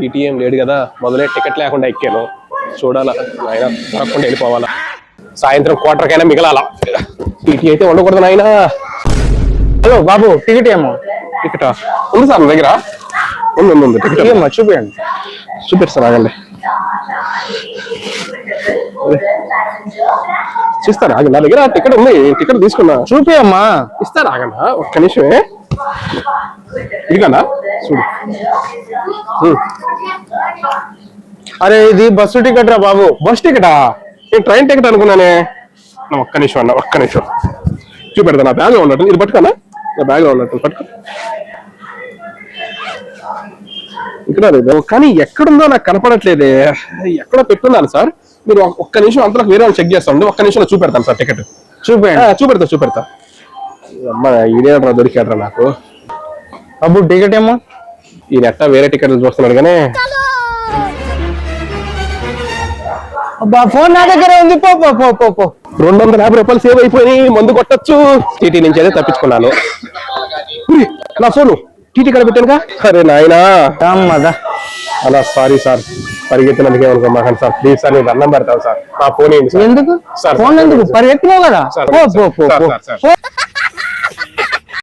TTM లేడు కదా మొదలే టికెట్ లేకుండా ఎక్కాను. చూడాలా ఆయన దొరకకుండా వెళ్ళిపోవాలా. సాయంత్రం క్వార్టర్కైనా మిగలాలా. టీటీ అయితే ఉండకూడదు నాయన. హలో బాబు టికెట్ ఏమో? టికెట్? ఉంది సార్ దగ్గర. ఉంది ఉంది, టికెట్ ఏమో చూపించండి చూపిస్తాను ఆగండి. చూస్తాను ఆగండి నా దగ్గర టికెట్ ఉంది. టికెట్ తీసుకున్నా. చూపియమ్మా. ఇస్తాను ఆగన్నా ఒక్క నిమిషమే. ఇదిగన్నా చూడు. అరే ఇది బస్సు టికెట్ రా బాబు. బస్ టికెటా నేను ట్రైన్ టికెట్ అనుకున్నానే? ఒక్క నిమిషం అన్న ఒక్క నిమిషం. చూపెడతా నా బ్యాగ్లో ఉన్నట్టు. ఇది పట్టుకోనా నా బ్యాగ్లో ఉన్నట్టు పట్టుకో. ఇక్కడ లేదు. కానీ ఎక్కడుందో నాకు కనపడట్లేదే. ఎక్కడో పెట్టున్నాను సార్. మీరు ఒక్క- నిమిషం అంతలో వేరే వాళ్ళు చెక్ చేస్తాను ఒక్క నిమిషంలో చూపెడతాను సార్ టికెట్ చూపించండి చూపెడతా చూపెడతా. అమ్మ ఇదేట్రా దొరికాడ్రా నాకు? బాబు టికెట్ ఏమో? ఈ నెట్ట వేరే టికెట్లు చూస్తున్నాడు కానీ అబ్బా ఫోన్ నా దగ్గర ఉంది. పో పో పో పో పో. రెండు వందల యాభై రూపాయలు సేవ్ అయిపోయి మందు కొట్టచ్చు. టీటీ నుంచి అయితే తప్పించుకున్నాను. ఉయ్, నా ఫోను టీటీ కడ పెట్టానుగా? అరే నాయనా. అమ్మదా. అలా సారీ సార్. పరిగెత్తినందుకే అనుకోమాకండి సార్. ప్లీజ్ సార్ నేను అన్నం పెడతాను సార్. నా ఫోన్ ఏంటి సార్? ఎందుకు? సార్, ఫోన్ ఎందుకు? పరిగెత్తినావు కదా? సార్, పో పో పో సార్, పో. Sir, sir. పో.